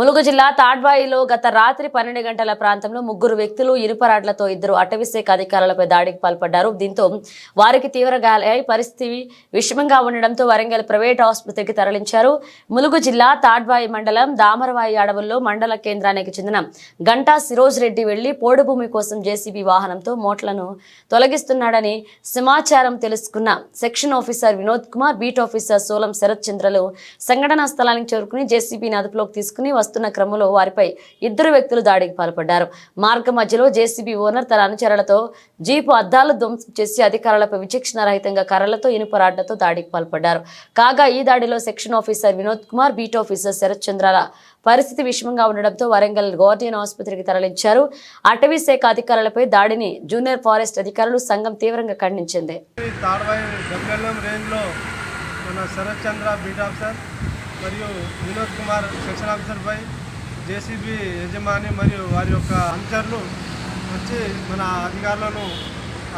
ములుగు జిల్లా తాడ్వాయిలో గత రాత్రి పన్నెండు గంటల ప్రాంతంలో ముగ్గురు వ్యక్తులు ఇనుపరాడ్లతో ఇద్దరు అటవీశాఖ అధికారులపై దాడికి పాల్పడ్డారు. దీంతో వారికి తీవ్ర గాయాలై పరిస్థితి విషమంగా ఉండడంతో వరంగల్ ప్రైవేట్ ఆసుపత్రికి తరలించారు. ములుగు జిల్లా తాడ్వాయి మండలం దామరవాయి అడవుల్లో మండల కేంద్రానికి చెందిన గంటా సిరోజ్ రెడ్డి వెళ్ళి పోడుభూమి కోసం జేసీబీ వాహనంతో మోట్లను తొలగిస్తున్నాడని సమాచారం తెలుసుకున్న section officer Vinod Kumar beat officer Solam Sharath చంద్రలు సంఘటనా స్థలానికి చేరుకుని జేసీబీని అదుపులోకి తీసుకుని వస్తున్న క్రమంలో వారిపై ఇద్దరు వ్యక్తులు దాడికి పాల్పడ్డారు. మార్గ మధ్యలో జేసీబీ ఓనర్ తన అనుచరులతో జీపు అద్దాలు ధ్వంసం చేసి అధికారులపై విచక్షణ రహితంగా కర్రలతో ఇనుప రాడ్లతో దాడికి పాల్పడ్డారు. కాగా ఈ దాడిలో section officer Vinod Kumar beat officer Sharath చంద్రాల పరిస్థితి విషమంగా ఉండడంతో వరంగల్ గోర్డియన్ ఆసుపత్రికి తరలించారు. అటవీ శాఖ అధికారులపై దాడిని జూనియర్ ఫారెస్ట్ అధికారులు సంఘం తీవ్రంగా ఖండించింది. మన శరత్ చంద్ర బీట్ ఆఫీసర్ మరియు వినోద్ కుమార్ సెక్షన్ ఆఫీసర్పై జేసీబీ యజమాని మరియు వారి యొక్క అనుచరులు వచ్చి మన అధికారులను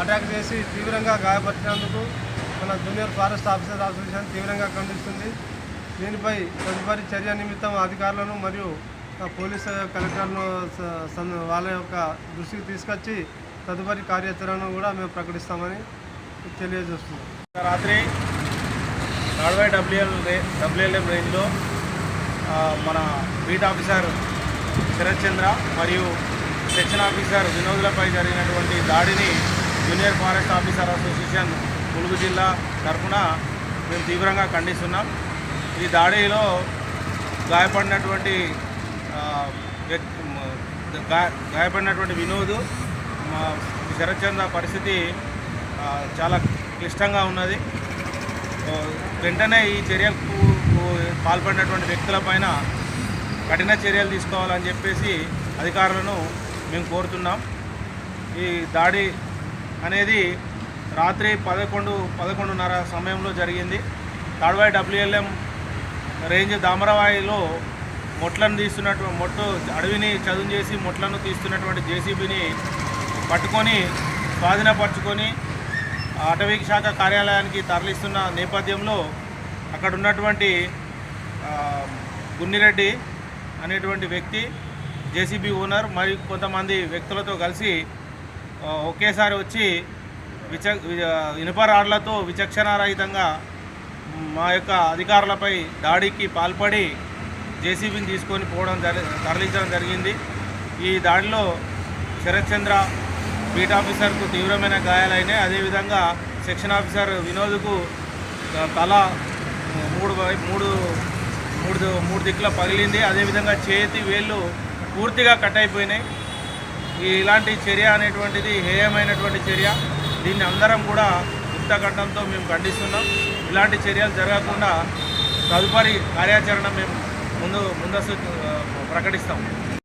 అటాక్ చేసి తీవ్రంగా గాయపరిచినందుకు మన జూనియర్ ఫారెస్ట్ ఆఫీసర్ అసోసియేషన్ తీవ్రంగా ఖండిస్తుంది. దీనిపై తదుపరి చర్య నిమిత్తం అధికారులను మరియు పోలీస్ కలెక్టర్ను వాళ్ళ యొక్క దృష్టికి తీసుకొచ్చి తదుపరి కార్యాచరణను కూడా మేము ప్రకటిస్తామని తెలియజేస్తున్నాం. రాత్రి నాడవై డబ్ల్యూఎల్ రే డబ్ల్యూఎల్ఎం రేంజ్లో మన బీట్ ఆఫీసర్ శరత్ చంద్ర మరియు సెక్షన్ ఆఫీసర్ వినోదులపై జరిగినటువంటి దాడిని junior forest officer association Mulugu జిల్లా తరఫున మేము తీవ్రంగా ఖండిస్తున్నాం. ఈ దాడిలో గాయపడినటువంటి గాయపడినటువంటి వినోద్ మా శరత్ చంద్ర పరిస్థితి చాలా క్లిష్టంగా ఉన్నది. వెంటనే ఈ చర్యకు పాల్పడినటువంటి వ్యక్తులపైన కఠిన చర్యలు తీసుకోవాలని చెప్పేసి అధికారులను మేము కోరుతున్నాం. ఈ దాడి అనేది రాత్రి పదకొండు పదకొండున్నర సమయంలో జరిగింది. తాడ్వాయి డబ్ల్యూఎల్ఎం రేంజ్ దామరవాయిలో మొట్లను తీస్తున్నట్టు మొట్టు అడవిని చదును చేసి మొట్లను తీస్తున్నటువంటి జేసీబీని పట్టుకొని స్వాధీనపరుచుకొని అటవీ శాఖ కార్యాలయానికి తరలిస్తున్న నేపథ్యంలో అక్కడ ఉన్నటువంటి గున్నిరెడ్డి అనేటువంటి వ్యక్తి జేసీబీ ఓనర్ మరియు కొంతమంది వ్యక్తులతో కలిసి ఒకేసారి వచ్చి విచ ఇనుప రాడ్లతో విచక్షణారహితంగా మా యొక్క అధికారులపై దాడికి పాల్పడి జేసీబీని తీసుకొని పోవడం జరి తరలించడం జరిగింది. ఈ దాడిలో శరత్చంద్ర బీట్ ఆఫీసర్కు తీవ్రమైన గాయాలైనాయి. అదేవిధంగా సెక్షన్ ఆఫీసర్ వినోద్కు తల మూడు మూడు మూడు మూడు దిక్కుల పగిలింది. అదేవిధంగా చేతి వేళ్ళు పూర్తిగా కట్ అయిపోయినాయి. ఇలాంటి చర్య అనేటువంటిది హేయమైనటువంటి చర్య. దీన్ని అందరం కూడా యుక్తకంఠంతో మేము ఖండిస్తున్నాం. ఇలాంటి చర్యలు జరగకుండా తదుపరి కార్యాచరణ మేము ముందు ముందస్తు ప్రకటిస్తాము ప్రకటిస్తాం.